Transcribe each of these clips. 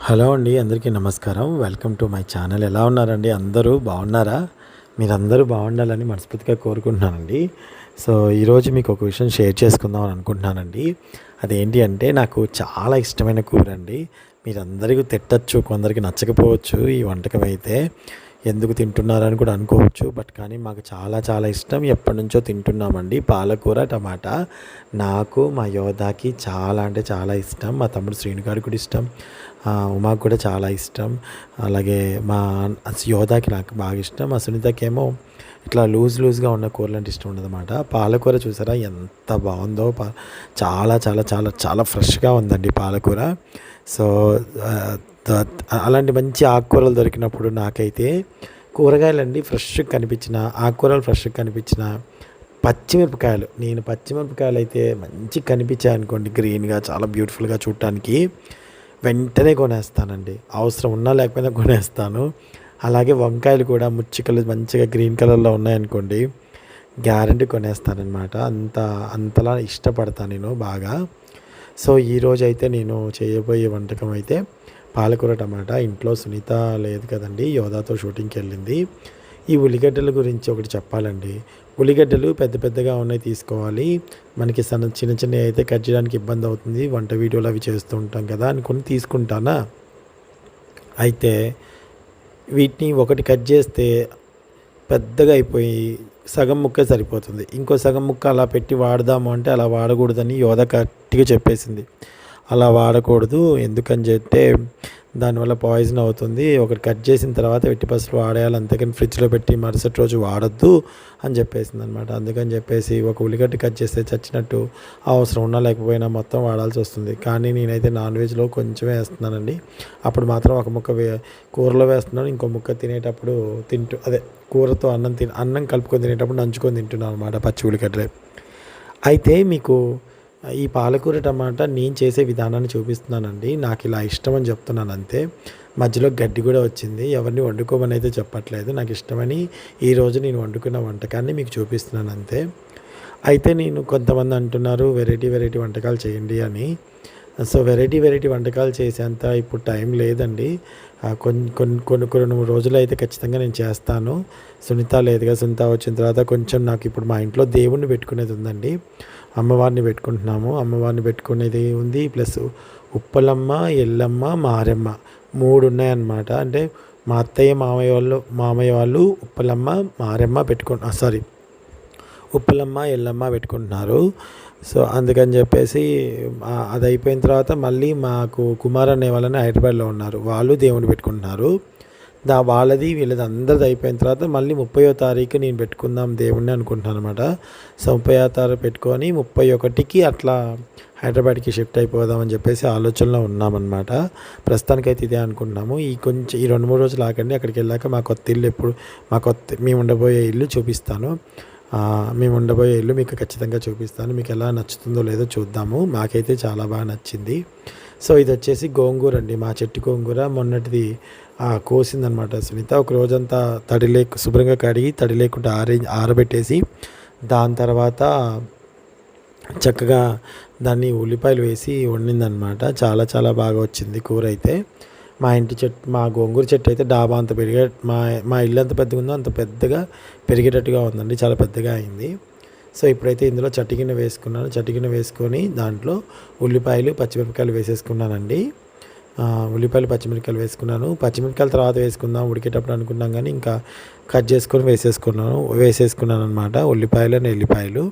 Hello అండి అందరికీ నమస్కారం. Welcome to my channel. ఎలా ఉన్నారండి? అందరూ బాగున్నారా? మీరందరూ బాగుండాలని మనస్ఫూర్తిగా కోరుకుంటున్నానండి. సో ఈరోజు మీకు ఒక విషయం షేర్ చేసుకుందాం అని అనుకుంటున్నానండి. అదేంటి అంటే నాకు చాలా ఇష్టమైన కూర అండి మీరందరికీ తిట్టచ్చు కొందరికి నచ్చకపోవచ్చు ఈ వంటకం అయితే. ఎందుకు తింటున్నారని కూడా అనుకోవచ్చు. బట్ కానీ మాకు చాలా చాలా ఇష్టం. ఎప్పటి నుంచో తింటున్నామండి. పాలకూర టమాటా. నాకు మా యోధాకి చాలా అంటే చాలా ఇష్టం. మా తమ్ముడు శ్రీను గారికి కూడా ఇష్టం. ఉమాకు కూడా చాలా ఇష్టం. అలాగే మా యోధాకి నాకు బాగా ఇష్టం. మా సునీతకేమో ఇట్లా లూజ్ లూజ్గా ఉన్న కూరలు అంటే ఇష్టం ఉండదన్నమాట. పాలకూర చూసారా ఎంత బాగుందో. పా చాలా చాలా చాలా చాలా ఫ్రెష్గా ఉందండి పాలకూర. సో అలాంటి మంచి ఆకుకూరలు దొరికినప్పుడు నాకైతే కూరగాయలండి ఫ్రెష్గా కనిపించిన ఆకుకూరలు ఫ్రెష్గా కనిపించిన పచ్చిమిరపకాయలు. నేను పచ్చిమిరపకాయలు అయితే మంచి కనిపించాయి అనుకోండి గ్రీన్గా చాలా బ్యూటిఫుల్గా చూడటానికి. వెంటనే కొనేస్తానండి. అవసరం ఉన్నా లేకపోయినా కొనేస్తాను. అలాగే వంకాయలు కూడా ముచ్చికలు మంచిగా గ్రీన్ కలర్లో ఉన్నాయనుకోండి గ్యారంటీ కొనేస్తానమాట అంత అంతలా ఇష్టపడతాను నేను బాగా. సో ఈరోజు అయితే నేను చేయబోయే వంటకం అయితే పాలకూర టమాటా ఇంట్లో సునీత లేదు కదండి యోధాతో షూటింగ్కి వెళ్ళింది. ఈ ఉల్లిగడ్డల గురించి ఒకటి చెప్పాలండి. ఉల్లిగడ్డలు పెద్ద పెద్దగా ఉన్నాయి తీసుకోవాలి. మనకి సన్న చిన్న చిన్నవి అయితే కట్ చేయడానికి ఇబ్బంది అవుతుంది. వంట వీడియోలు అవి చేస్తూ ఉంటాం కదా అనుకుని తీసుకుంటానా? అయితే వీటిని ఒకటి కట్ చేస్తే పెద్దగా అయిపోయి సగం ముక్క సరిపోతుంది. ఇంకో సగం ముక్క అలా పెట్టి వాడదాము అంటే అలా వాడకూడదని యోధ గట్టిగా చెప్పేసింది. అలా వాడకూడదు. ఎందుకని చెప్తే దానివల్ల పాయిజన్ అవుతుంది. ఒకటి కట్ చేసిన తర్వాత వెట్టి పసులు వాడేయాలి. అంతేకాని ఫ్రిడ్జ్లో పెట్టి మరుసటి రోజు వాడొద్దు అని చెప్పేసింది అనమాట అందుకని చెప్పేసి ఒక ఉల్లిగడ్డ కట్ చేస్తే చచ్చినట్టు అవసరం ఉన్నా లేకపోయినా మొత్తం వాడాల్సి వస్తుంది. కానీ నేనైతే నాన్ వెజ్లో కొంచెమే వేస్తున్నానండి. అప్పుడు మాత్రం ఒక ముక్క వే కూరలో వేస్తున్నాను. ఇంకో ముక్క తినేటప్పుడు తింటూ అదే కూరతో అన్నం తిని అన్నం కలుపుకొని తినేటప్పుడు నంచుకొని తింటున్నాను అనమాట పచ్చి ఉల్లిగడ్డలే. అయితే మీకు ఈ పాలకూర టమాటా నేను చేసే విధానాన్ని చూపిస్తున్నానండి. నాకు ఇలా ఇష్టం అని చెప్తున్నాను అంతే. మధ్యలో గడ్డి కూడా వచ్చింది. ఎవరిని వండుకోమని అయితే చెప్పట్లేదు. నాకు ఇష్టమని ఈరోజు నేను వండుకున్న వంటకాన్ని మీకు చూపిస్తున్నాను అంతే. అయితే నేను కొంతమంది అంటున్నారు వెరైటీ వెరైటీ వంటకాలు చేయండి అని. సో వెరైటీ వెరైటీ వంటకాలు చేసేంత ఇప్పుడు టైం లేదండి. కొన్ని కొన్ని కొన్ని కొన్ని రోజులు అయితే ఖచ్చితంగా నేను చేస్తాను. సునీత లేదుగా సునీత వచ్చిన తర్వాత కొంచెం నాకు ఇప్పుడు మా ఇంట్లో దేవుణ్ణి పెట్టుకునేది ఉందండి. అమ్మవారిని పెట్టుకుంటున్నాము. అమ్మవారిని పెట్టుకునేది ఉంది ప్లస్ ఉప్పలమ్మ ఎల్లమ్మ మారెమ్మ మూడు ఉన్నాయన్నమాట. అంటే మా అత్తయ్య మామయ్య వాళ్ళు మామయ్య వాళ్ళు ఉప్పలమ్మ మారెమ్మ పెట్టుకుంటు సారీ ఉప్పలమ్మ ఎల్లమ్మ పెట్టుకుంటున్నారు. సో అందుకని చెప్పేసి అది అయిపోయిన తర్వాత మళ్ళీ మాకు కుమార్ అనే వాళ్ళని హైదరాబాద్లో ఉన్నారు. వాళ్ళు దేవుని పెట్టుకుంటున్నారు. దా వాళ్ళది వీళ్ళది అందరిది అయిపోయిన తర్వాత మళ్ళీ ముప్పయో తారీఖు నేను పెట్టుకుందాం దేవుణ్ణి అనుకుంటున్నాను అనమాట సో ముప్పై తారీఖు పెట్టుకొని ముప్పై ఒకటికి అట్లా హైదరాబాద్కి షిఫ్ట్ అయిపోదామని చెప్పేసి ఆలోచనలో ఉన్నామన్నమాట. ప్రస్తుతానికైతే ఇదే అనుకుంటున్నాము. ఈ కొంచెం ఈ రెండు మూడు రోజులు ఆకండి అక్కడికి వెళ్ళాక మా కొత్త ఇల్లు ఎప్పుడు మా కొత్త మేము ఉండబోయే ఇల్లు చూపిస్తాను. మేము ఉండబోయే ఇల్లు మీకు ఖచ్చితంగా చూపిస్తాను. మీకు ఎలా నచ్చుతుందో లేదో చూద్దాము. మాకైతే చాలా బాగా నచ్చింది. సో ఇది వచ్చేసి గోంగూర అండి. మా చెట్టు గోంగూర మొన్నటిది కోసిందనమాట సునీత. ఒక రోజంతా తడి లేక శుభ్రంగా కడిగి తడి లేకుండా ఆరే ఆరబెట్టేసి దాని తర్వాత చక్కగా దాన్ని ఉల్లిపాయలు వేసి వండిందనమాట. చాలా చాలా బాగా వచ్చింది కూర అయితే. మా ఇంటి చెట్టు మా గోంగూర చెట్టు అయితే డాబా అంత పెరిగే మా మా ఇల్లు ఎంత పెద్దగా ఉందో అంత పెద్దగా పెరిగేటట్టుగా ఉందండి. చాలా పెద్దగా అయింది. సో ఇప్పుడైతే ఇందులో చట్టిగిన్నె వేసుకున్నాను. చట్టిగిన్నె వేసుకొని దాంట్లో ఉల్లిపాయలు పచ్చిమిరపకాయలు వేసేసుకున్నానండి. ఉల్లిపాయలు పచ్చిమిరపకాయలు వేసుకున్నాను. పచ్చిమిరపకాయలు తర్వాత వేసుకుందాం ఉడికేటప్పుడు అనుకున్నాం కానీ ఇంకా కట్ చేసుకొని వేసేసుకున్నాను వేసేసుకున్నాను అనమాట ఉల్లిపాయలు ఎల్లిపాయలు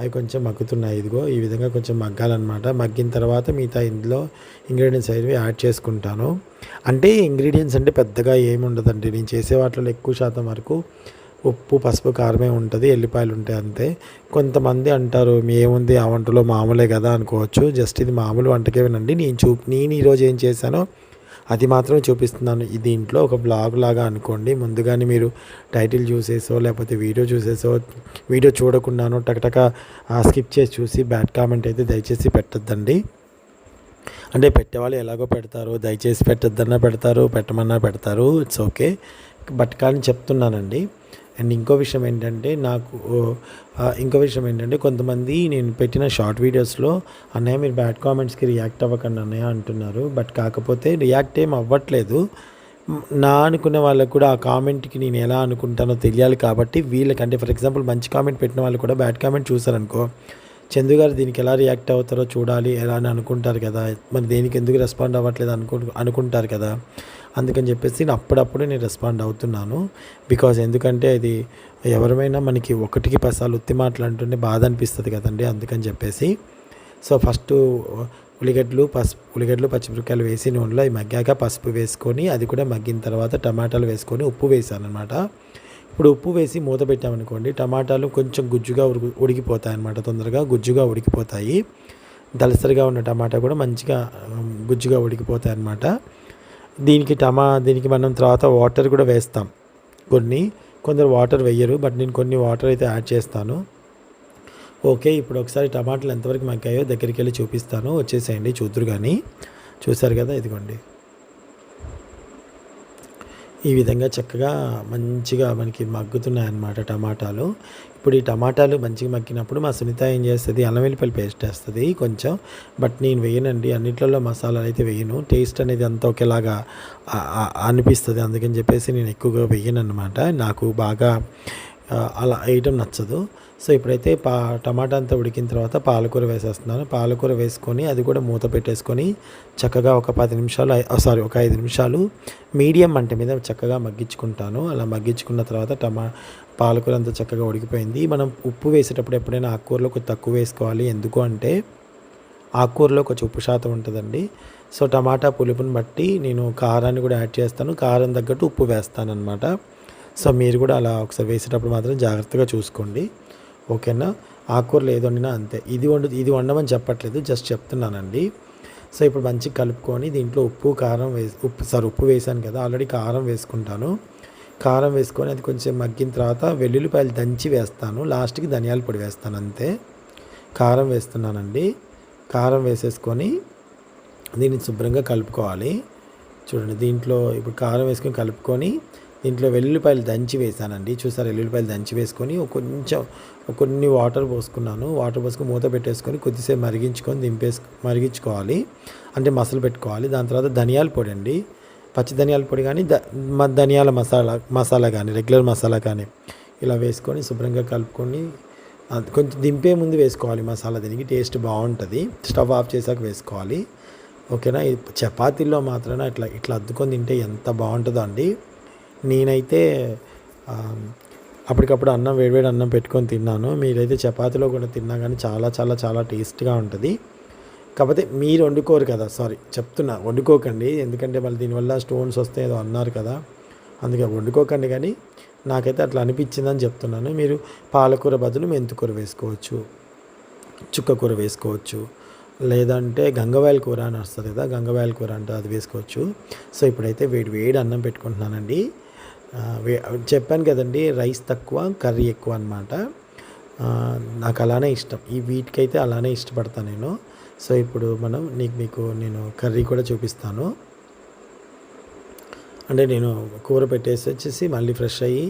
అవి కొంచెం మగ్గుతున్నాయి. ఇదిగో ఈ విధంగా కొంచెం మగ్గాలన్నమాట. మగ్గిన తర్వాత మిగతా ఇందులో ఇంగ్రీడియంట్స్ అనేవి యాడ్ చేసుకుంటాను. అంటే ఇంగ్రీడియంట్స్ అంటే పెద్దగా ఏమి ఉండదండి. నేను చేసే వాటిలో ఎక్కువ శాతం వరకు ఉప్పు పసుపు కారమే ఉంటుంది. ఎల్లిపాయలు ఉంటాయి అంతే. కొంతమంది అంటారు ఏముంది ఆ వంటలో మామూలే కదా అనుకోవచ్చు. జస్ట్ ఇది మామూలు వంటకే వినండి నేను చూ నేను ఈరోజు ఏం చేశానో అది మాత్రమే చూపిస్తున్నాను. ఇది దీంట్లో ఒక బ్లాగ్ లాగా అనుకోండి. ముందుగానే మీరు టైటిల్ చూసేసో లేకపోతే వీడియో చూసేసో వీడియో చూడకుండానో టకటక స్కిప్ చేసి చూసి బ్యాడ్ కామెంట్ అయితే దయచేసి పెట్టద్దండి. అంటే పెట్టేవాళ్ళు ఎలాగో పెడతారు దయచేసి పెట్టద్దన్నా పెడతారు పెట్టమన్నా పెడతారు. ఇట్స్ ఓకే బట్ కానీ చెప్తున్నానండి. అండ్ ఇంకో విషయం ఏంటంటే నాకు ఇంకో విషయం ఏంటంటే కొంతమంది నేను పెట్టిన షార్ట్ వీడియోస్లో అన్నయ్య మీరు బ్యాడ్ కామెంట్స్కి రియాక్ట్ అవ్వకండి అన్నయ్య అంటున్నారు. బట్ కాకపోతే రియాక్ట్ ఏం అవ్వట్లేదు. నా అనుకునే వాళ్ళకు కూడా ఆ కామెంట్కి నేను ఎలా అనుకుంటానో తెలియాలి కాబట్టి వీళ్ళకంటే ఫర్ ఎగ్జాంపుల్ మంచి కామెంట్ పెట్టిన వాళ్ళు కూడా బ్యాడ్ కామెంట్ చూసారనుకో చందు గారు దీనికి ఎలా రియాక్ట్ అవుతారో చూడాలి ఎలా అని అనుకుంటారు కదా. మరి దేనికి ఎందుకు రెస్పాండ్ అవ్వట్లేదు అనుకు అనుకుంటారు కదా. అందుకని చెప్పేసి నేను అప్పుడప్పుడు నేను రెస్పాండ్ అవుతున్నాను. బికాజ్ ఎందుకంటే ఇది ఎవరిమైనా మనకి ఒకటికి పసాలు ఉత్తి మాటలు అంటుంటే బాధ అనిపిస్తుంది కదండి అందుకని చెప్పేసి. సో ఫస్ట్ ఉల్లిగడ్డలు పసుపు ఉల్లిగడ్డలు పచ్చిమిరపకాయలు వేసి నూనెలో మగ్గాక పసుపు వేసుకొని అది కూడా మగ్గిన తర్వాత టమాటాలు వేసుకొని ఉప్పు వేసాను అనమాట ఇప్పుడు ఉప్పు వేసి మూత పెట్టామనుకోండి టమాటాలు కొంచెం గుజ్జుగా ఉడికి ఉడికిపోతాయి అన్నమాట తొందరగా గుజ్జుగా ఉడికిపోతాయి. దళసరిగా ఉన్న టమాటా కూడా మంచిగా గుజ్జుగా ఉడికిపోతాయి అన్నమాట దీనికి టమా దీనికి మనం తర్వాత వాటర్ కూడా వేస్తాం. కొన్ని కొందరు వాటర్ వేయరు బట్ నేను కొన్ని వాటర్ అయితే యాడ్ చేస్తాను. ఓకే ఇప్పుడు ఒకసారి టమాటాలు ఎంతవరకు మగ్గాయో దగ్గరికి వెళ్ళి చూపిస్తాను. వచ్చేసేయండి చూద్దరు కానీ. చూసారు కదా ఇదిగోండి. ఈ విధంగా చక్కగా మంచిగా మనకి మగ్గుతున్నాయి అన్నమాట టమాటాలు. ఇప్పుడు ఈ టమాటాలు మంచిగా మగ్గినప్పుడు మా సునీత ఏం చేస్తుంది? అల్లం వెల్లిపల్లి పేస్ట్ వేస్తుంది కొంచెం. బట్ నేను వేయనండి. అన్నిట్లలో మసాలాలు అయితే వేయను. టేస్ట్ అనేది అంతా ఒకేలాగా అనిపిస్తుంది. అందుకని చెప్పేసి నేను ఎక్కువగా వేయను అనమాట నాకు బాగా అలా వేయటం నచ్చదు. సో ఇప్పుడైతే పా టమాటా అంతా ఉడికిన తర్వాత పాలకూర వేసేస్తున్నాను. పాలకూర వేసుకొని అది కూడా మూత పెట్టేసుకొని చక్కగా ఒక పది నిమిషాలు సారీ ఒక ఐదు నిమిషాలు మీడియం మంట మీద చక్కగా మగ్గించుకుంటాను. అలా మగ్గించుకున్న తర్వాత టమా పాలకూర అంతా చక్కగా ఉడికిపోయింది. మనం ఉప్పు వేసేటప్పుడు ఎప్పుడైనా ఆకుకూరలో కొంచెం తక్కువ వేసుకోవాలి. ఎందుకు అంటే ఆకుకూరలో కొంచెం ఉప్పు శాతం ఉంటుందండి. సో టమాటా పులుపుని బట్టి నేను కారాన్ని కూడా యాడ్ చేస్తాను. కారం తగ్గట్టు ఉప్పు వేస్తాను అనమాట సో మీరు కూడా అలా ఒకసారి వేసేటప్పుడు మాత్రం జాగ్రత్తగా చూసుకోండి. ఓకేనా? ఆకుకూరలు ఏది వండినా అంతే. ఇది వండు ఇది వండమని చెప్పట్లేదు జస్ట్ చెప్తున్నానండి. సో ఇప్పుడు మంచిగా కలుపుకొని దీంట్లో ఉప్పు కారం వేసి ఉప్పు సార్ ఉప్పు వేసాను కదా ఆల్రెడీ కారం వేసుకుంటాను. కారం వేసుకొని అది కొంచెం మగ్గిన తర్వాత వెల్లుల్లిపాయలు దంచి వేస్తాను. లాస్ట్కి ధనియాల పొడి వేస్తాను అంతే. కారం వేస్తున్నానండి. కారం వేసేసుకొని దీన్ని శుభ్రంగా కలుపుకోవాలి. చూడండి దీంట్లో ఇప్పుడు కారం వేసుకొని కలుపుకొని దీంట్లో వెల్లుల్లిపాయలు దంచి వేసానండి చూసారు వెల్లుల్లిపాయలు దంచి వేసుకొని ఒక కొంచెం కొన్ని వాటర్ పోసుకున్నాను. వాటర్ పోసుకొని మూత పెట్టేసుకొని కొద్దిసేపు మరిగించుకొని దింపేసు మరిగించుకోవాలి. అంటే మసలు పెట్టుకోవాలి. దాని తర్వాత ధనియాల పొడి అండి. పచ్చి ధనియాల పొడి కానీ ద మ- ధనియాల మసాలా మసాలా కానీ రెగ్యులర్ మసాలా కానీ ఇలా వేసుకొని శుభ్రంగా కలుపుకొని కొంచెం దింపే ముందు వేసుకోవాలి మసాలా. దీనికి టేస్ట్ బాగుంటుంది. స్టవ్ ఆఫ్ చేశాక వేసుకోవాలి. ఓకేనా? చపాతీల్లో మాత్రమే ఇట్లా ఇట్లా అద్దుకొని తింటే ఎంత బాగుంటుందో అండి. నేనైతే అప్పటికప్పుడు అన్నం వేడివేడి అన్నం పెట్టుకొని తిన్నాను. మీరైతే చపాతీలో కూడా తిన్నా కానీ చాలా చాలా చాలా టేస్ట్గా ఉంటుంది. కాకపోతే మీరు వండుకోరు కదా సారీ చెప్తున్నా వండుకోకండి. ఎందుకంటే మళ్ళీ దీనివల్ల స్టోన్స్ వస్తే ఏదో అన్నారు కదా. అందుకే వండుకోకండి కానీ నాకైతే అట్లా అనిపించిందని చెప్తున్నాను. మీరు పాలకూర బదులు మెంతికూర వేసుకోవచ్చు చుక్కకూర వేసుకోవచ్చు లేదంటే గంగవాయల కూర అని వస్తుంది కదా గంగవాయల కూర అంటే అది వేసుకోవచ్చు. సో ఇప్పుడైతే వేడి వేడి అన్నం పెట్టుకుంటున్నానండి. చెప్పాను కదండి రైస్ తక్కువ కర్రీ ఎక్కువ అనమాట నాకు అలానే ఇష్టం. ఈ వీటికైతే అలానే ఇష్టపడతాను నేను. సో ఇప్పుడు మనం నీకు మీకు నేను కర్రీ కూడా చూపిస్తాను. అంటే నేను కూర పెట్టేసి వచ్చేసి మళ్ళీ ఫ్రెష్ అయ్యి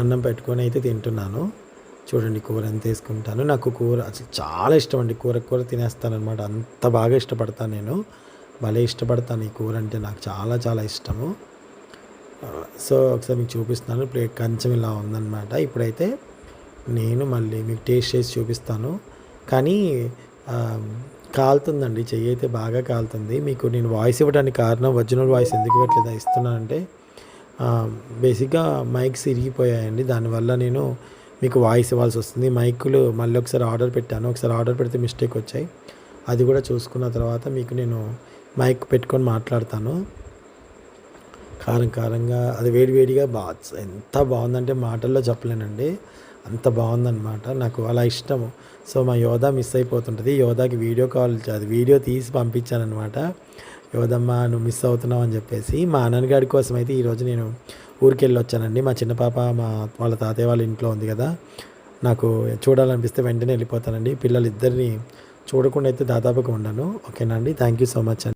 అన్నం పెట్టుకొని అయితే తింటున్నాను. చూడండి కూర ఎంత వేసుకుంటాను. నాకు కూర అసలు చాలా ఇష్టం అండి. కూర కూర తినేస్తాను అనమాట అంత బాగా ఇష్టపడతాను నేను. భలే ఇష్టపడతాను ఈ కూర అంటే నాకు చాలా చాలా ఇష్టము. సో ఒకసారి మీకు చూపిస్తున్నాను. ప్లేట్ కంచం ఇలా ఉందన్నమాట. ఇప్పుడైతే నేను మళ్ళీ మీకు టేస్ట్ చేసి చూపిస్తాను. కానీ కాలుతుందండి. చెయ్యి అయితే బాగా కాలుతుంది. మీకు నేను వాయిస్ ఇవ్వడానికి కారణం ఒరిజినల్ వాయిస్ ఎందుకు ఇవ్వట్లేదు ఇస్తున్నానంటే బేసిక్గా మైక్స్ ఇరిగిపోయాయండి. దానివల్ల నేను మీకు వాయిస్ ఇవ్వాల్సి వస్తుంది. మైకులు మళ్ళీ ఒకసారి ఆర్డర్ పెట్టాను. ఒకసారి ఆర్డర్ పెడితే మిస్టేక్ వచ్చాయి. అది కూడా చూసుకున్న తర్వాత మీకు నేను మైక్ పెట్టుకొని మాట్లాడతాను. కారం కారంగా అది వేడివేడిగా బా ఎంత బాగుందంటే మాటల్లో చెప్పలేనండి. అంత బాగుందన్నమాట. నాకు అలా ఇష్టము. సో మా యోధా మిస్ అయిపోతుంటుంది. యోధాకి వీడియో కాల్ అది వీడియో తీసి పంపించానమాట యోధమ్మ నువ్వు మిస్ అవుతున్నావు అని చెప్పేసి మా అన్నగాడి కోసం అయితే ఈరోజు నేను ఊరికి వెళ్ళి వచ్చానండి మా చిన్న పాప మా వాళ్ళ తాతయ్య వాళ్ళ ఇంట్లో ఉంది కదా. నాకు చూడాలనిపిస్తే వెంటనే వెళ్ళిపోతానండి. పిల్లలిద్దరిని చూడకుండా అయితే దాదాపుగా ఉండను. ఓకేనా అండి? థ్యాంక్ యూ సో మచ్ అండి.